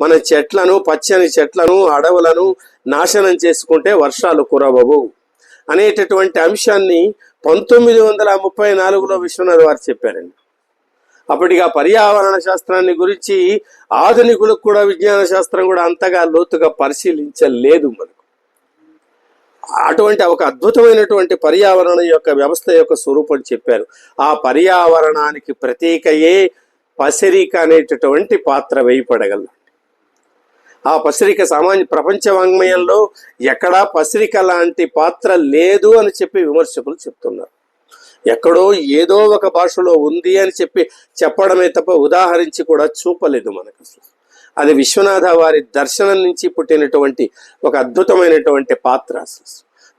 మన చెట్లను పచ్చని చెట్లను అడవులను నాశనం చేసుకుంటే వర్షాలు కురవవు. అనేటటువంటి అంశాన్ని పంతొమ్మిది వందల ముప్పై నాలుగులో విశ్వనాథ్ వారు చెప్పారండి. అప్పటికి ఆ పర్యావరణ శాస్త్రాన్ని గురించి ఆధునికులకు కూడా విజ్ఞాన శాస్త్రం కూడా అంతగా లోతుగా పరిశీలించలేదు మనకు. అటువంటి ఒక అద్భుతమైనటువంటి పర్యావరణం యొక్క వ్యవస్థ యొక్క స్వరూపం చెప్పారు. ఆ పర్యావరణానికి ప్రతీకయే పసిరిక అనేటటువంటి పాత్ర వేయపడగలరు ఆ పసిరిక సామాన్య ప్రపంచ వాంగ్మయంలో ఎక్కడా పసిరిక లాంటి పాత్ర లేదు అని చెప్పి విమర్శకులు చెప్తున్నారు. ఎక్కడో ఏదో ఒక భాషలో ఉంది అని చెప్పి చెప్పడమే తప్ప ఉదాహరించి కూడా చూపలేదు మనకు అది విశ్వనాథ వారి దర్శనం నుంచి పుట్టినటువంటి ఒక అద్భుతమైనటువంటి పాత్ర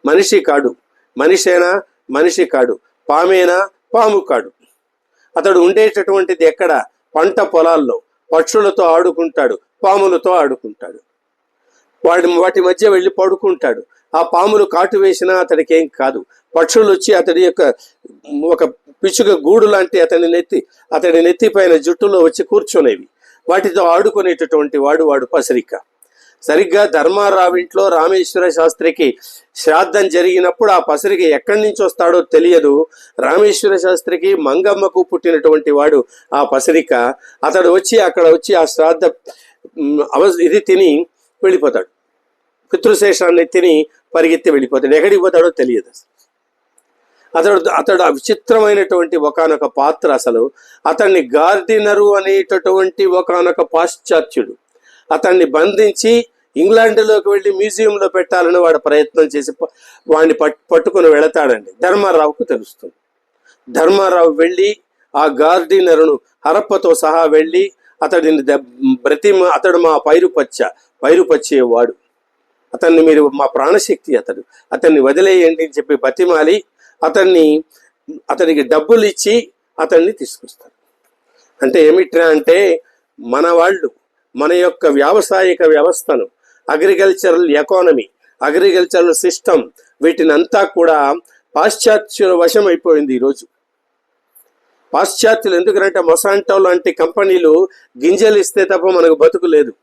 మనిషి కాడు మనిషేనా మనిషి కాడు పామేనా పాము కాడు. అతడు ఉండేటటువంటిది ఎక్కడ? పంట పొలాల్లో. పక్షులతో ఆడుకుంటాడు పాములతో ఆడుకుంటాడు. వాడి వాటి మధ్య వెళ్ళి పడుకుంటాడు. ఆ పాములు కాటు వేసినా అతడికి ఏం కాదు. పక్షులు వచ్చి అతడి యొక్క ఒక పిచ్చుక గూడు లాంటి అతని నెత్తి అతడి నెత్తి పైన జుట్టులో వచ్చి కూర్చునేవి. వాటితో ఆడుకునేటటువంటి వాడు వాడు పసరిక. సరిగ్గా ధర్మారావింట్లో రామేశ్వర శాస్త్రికి శ్రాద్ధం జరిగినప్పుడు ఆ పసిరిక ఎక్కడి నుంచి వస్తాడో తెలియదు. రామేశ్వర శాస్త్రికి మంగమ్మకు పుట్టినటువంటి వాడు ఆ పసరిక. అతడు వచ్చి అక్కడ వచ్చి ఆ శ్రాద్ధ ఇది తిని వెళ్ళిపోతాడు. పితృశేషాన్ని తిని పరిగెత్తి వెళ్ళిపోతాడు. ఎక్కడికి పోతాడో తెలియదు అతడు అతడు ఆ విచిత్రమైనటువంటి ఒకానొక పాత్ర అసలు. అతన్ని గార్డినరు అనేటటువంటి ఒకానొక పాశ్చాత్యుడు. అతన్ని బంధించి ఇంగ్లాండ్లోకి వెళ్ళి మ్యూజియంలో పెట్టాలని వాడు ప్రయత్నం చేసి వాడిని పట్టుకుని వెళతాడండి. ధర్మారావుకు తెలుస్తుంది. ధర్మారావు వెళ్ళి ఆ గార్డినరును హరప్పతో సహా వెళ్ళి అతడిని ప్రతి బ్రతిమ అతడు మా పైరు పచ్చ అతన్ని మీరు మా ప్రాణశక్తి అతడు. అతన్ని వదిలేయండి అని చెప్పి బతిమాలి అతన్ని అతనికి డబ్బులు ఇచ్చి అతన్ని తీసుకొస్తారు. అంటే ఏమిట్రా అంటే మన వాళ్ళు మన యొక్క వ్యావసాయిక వ్యవస్థను అగ్రికల్చరల్ ఎకానమీ అగ్రికల్చరల్ సిస్టమ్ వీటిని అంతా కూడా పాశ్చాత్యుల వశం అయిపోయింది ఈరోజు. పాశ్చాత్యులు ఎందుకంటే మొసాంటో లాంటి కంపెనీలు గింజలు ఇస్తే తప్ప మనకు బతుకు లేదు.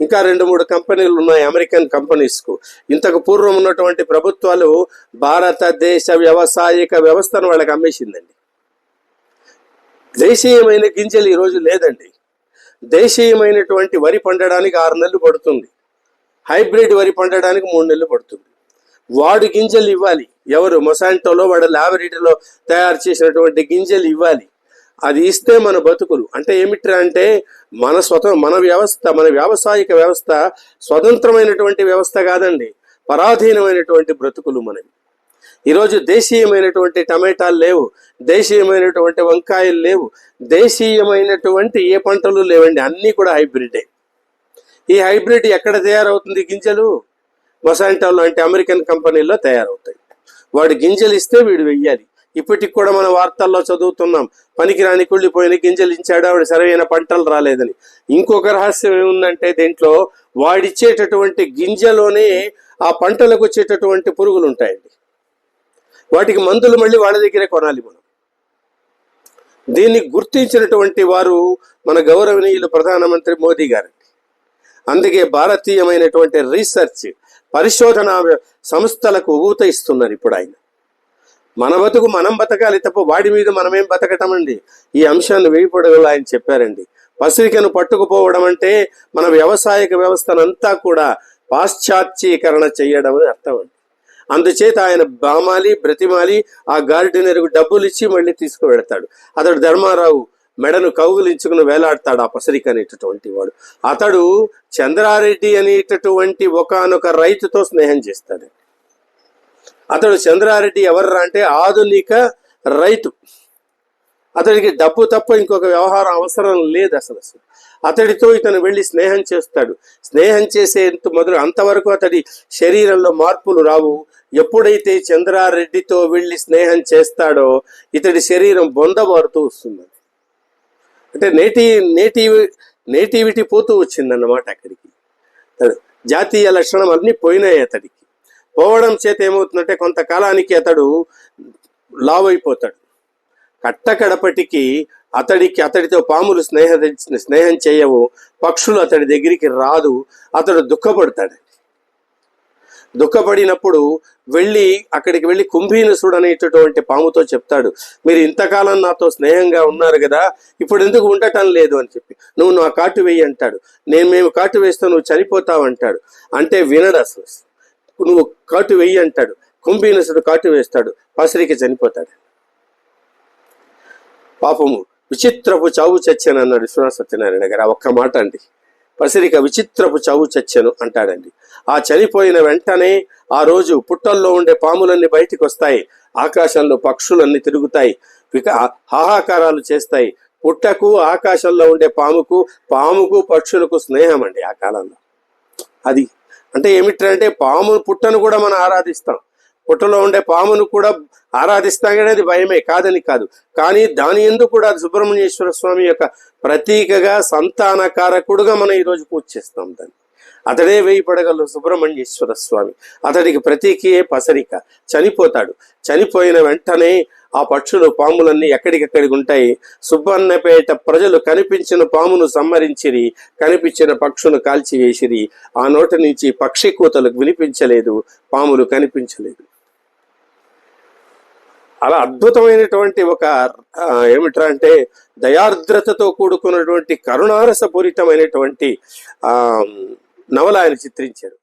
ఇంకా రెండు మూడు కంపెనీలు ఉన్నాయి అమెరికన్ కంపెనీస్కు. ఇంతకు పూర్వం ఉన్నటువంటి ప్రభుత్వాలు భారతదేశ వ్యవసాయక వ్యవస్థను వాళ్ళకి అమ్మేసిందండి. దేశీయమైన గింజలు ఈరోజు లేదండి. దేశీయమైనటువంటి వరి పండడానికి ఆరు నెలలు పడుతుంది. హైబ్రిడ్ వరి పండడానికి మూడు నెలలు పడుతుంది. వాడు గింజలు ఇవ్వాలి. ఎవరు మొసాంటోలో వాడు ల్యాబొరేటరీలో తయారు చేసినటువంటి గింజలు ఇవ్వాలి. అది ఇస్తే మన బతుకులు. అంటే ఏమిట్రా అంటే మన స్వత మన వ్యవస్థ మన వ్యావసాయిక వ్యవస్థ స్వతంత్రమైనటువంటి వ్యవస్థ కాదండి. పరాధీనమైనటువంటి బ్రతుకులు మనవి. ఈరోజు దేశీయమైనటువంటి టమాటాలు లేవు. దేశీయమైనటువంటి వంకాయలు లేవు. దేశీయమైనటువంటి ఏ పంటలు లేవండి. అన్నీ కూడా హైబ్రిడే ఈ హైబ్రిడ్ ఎక్కడ తయారవుతుంది గింజలు? మొసాంటోలో అంటే అమెరికన్ కంపెనీల్లో తయారవుతాయి. వాడు గింజలు ఇస్తే వీడు వెయ్యాలి. ఇప్పటికి కూడా మన వార్తల్లో చదువుతున్నాం పనికిరాని కుళ్ళిపోయిన గింజలు ఇచ్చాడు ఆవిడ సరైన పంటలు రాలేదని. ఇంకొక రహస్యం ఏముందంటే దీంట్లో వాడిచ్చేటటువంటి గింజలోనే ఆ పంటలకు వచ్చేటటువంటి పురుగులు ఉంటాయండి. వాటికి మందులు మళ్ళీ వాళ్ళ దగ్గరే కొనాలి మనం. దీన్ని గుర్తించినటువంటి వారు మన గౌరవనీయులు ప్రధానమంత్రి మోదీ గారండి. అందుకే భారతీయమైనటువంటి రీసెర్చ్ పరిశోధన సంస్థలకు ఊత ఇస్తున్నారు ఇప్పుడు ఆయన. మన బతుకు మనం బతకాలి తప్ప వాడి మీద మనమేం బతకటమండి? ఈ అంశాన్ని వేయపడగల ఆయన చెప్పారండి. పసిరికను పట్టుకుపోవడం అంటే మన వ్యవసాయక వ్యవస్థనంతా కూడా పాశ్చాత్యీకరణ చేయడం అని అర్థం అండి. అందుచేత ఆయన బామాలి బ్రతిమాలి ఆ గార్డెనర్కు డబ్బులు ఇచ్చి మళ్ళీ తీసుకువెడతాడు. అతడు ధర్మారావు మెడను కౌగులించుకుని వేలాడతాడు ఆ పసరిక అనేటటువంటి వాడు. అతడు చంద్రారెడ్డి అనేటటువంటి ఒకానొక రైతుతో స్నేహం చేస్తాడు. అతడు చంద్రారెడ్డి ఎవర్రా అంటే ఆధునిక రైతు. అతడికి డబ్బు తప్ప ఇంకొక వ్యవహారం అవసరం లేదు అసలు అసలు. అతడితో ఇతను వెళ్ళి స్నేహం చేస్తాడు. స్నేహం చేసేంత మొదలు అంతవరకు అతడి శరీరంలో మార్పులు రావు. ఎప్పుడైతే చంద్రారెడ్డితో వెళ్ళి స్నేహం చేస్తాడో ఇతడి శరీరం బొందబారుతూ వస్తుంది. అంటే నేటి నేటివ్ నేటివిటీ పోతూ వచ్చిందన్నమాట అక్కడికి. జాతీయ లక్షణం అన్నీ పోయినాయి అతడికి. పోవడం చేత ఏమవుతుందంటే కొంతకాలానికి అతడు లావ్ అయిపోతాడు కట్టకడపటికి అతడికి అతడితో పాములు స్నేహ స్నేహం చేయవు పక్షులు అతడి దగ్గరికి రాదు అతడు దుఃఖపడతాడు. దుఃఖపడినప్పుడు వెళ్ళి అక్కడికి వెళ్ళి కుంభీనసుడు అనేటటువంటి పాముతో చెప్తాడు మీరు ఇంతకాలం నాతో స్నేహంగా ఉన్నారు కదా ఇప్పుడు ఎందుకు ఉండటం లేదు? అని చెప్పి. నువ్వు నా కాటు వేయి అంటాడు. నేను మేము కాటు వేస్తే నువ్వు చనిపోతావు అంటాడు. అంటే వినడు అసలు. నువ్వు కాటు వెయ్యి అంటాడు. కుంభీనసుడు కాటు వేస్తాడు. పసిరికి చనిపోతాడు. పాపము విచిత్రపు చావు చచ్చాను అన్నాడు విశ్వనాథ సత్యనారాయణ గారు. ఆ ఒక్క మాట అండి. పసిరిక విచిత్రపు చావు చచ్చెను అంటాడండి. ఆ చనిపోయిన వెంటనే ఆ రోజు పుట్టల్లో ఉండే పాములన్నీ బయటికి వస్తాయి. ఆకాశంలో పక్షులన్నీ తిరుగుతాయి. విక హాహాకారాలు చేస్తాయి. పుట్టకు ఆకాశంలో ఉండే పాముకు పాముకు పక్షులకు స్నేహం అండి ఆ కాలంలో. అది అంటే ఏమిటంటే పాము పుట్టను కూడా మనం ఆరాధిస్తాం. పుట్టలో ఉండే పామును కూడా ఆరాధిస్తాం కానీ అది భయమే కాదని కాదు. కానీ దాని ఎందుకు కూడా సుబ్రహ్మణ్యేశ్వర స్వామి యొక్క ప్రతీకగా సంతానకారకుడుగా మనం ఈరోజు పూజ చేస్తాం దాన్ని. అతడే వేయి పడగలు సుబ్రహ్మణ్యేశ్వర స్వామి. అతడికి ప్రతీకియే పసరిక. చనిపోతాడు. చనిపోయిన వెంటనే ఆ పక్షులు పాములన్నీ ఎక్కడికెక్కడికి ఉంటాయి. సుబ్బన్నపేట ప్రజలు కనిపించిన పామును సంహరించిరి కనిపించిన పక్షును కాల్చివేసిరి. ఆ నోటి నుంచి పక్షి కూతలు వినిపించలేదు పాములు కనిపించలేదు. అలా అద్భుతమైనటువంటి ఒక ఏమిట్రా అంటే దయార్ద్రతతో కూడుకున్నటువంటి కరుణారసపూరితమైనటువంటి ఆ నవల ఆయన చిత్రించారు.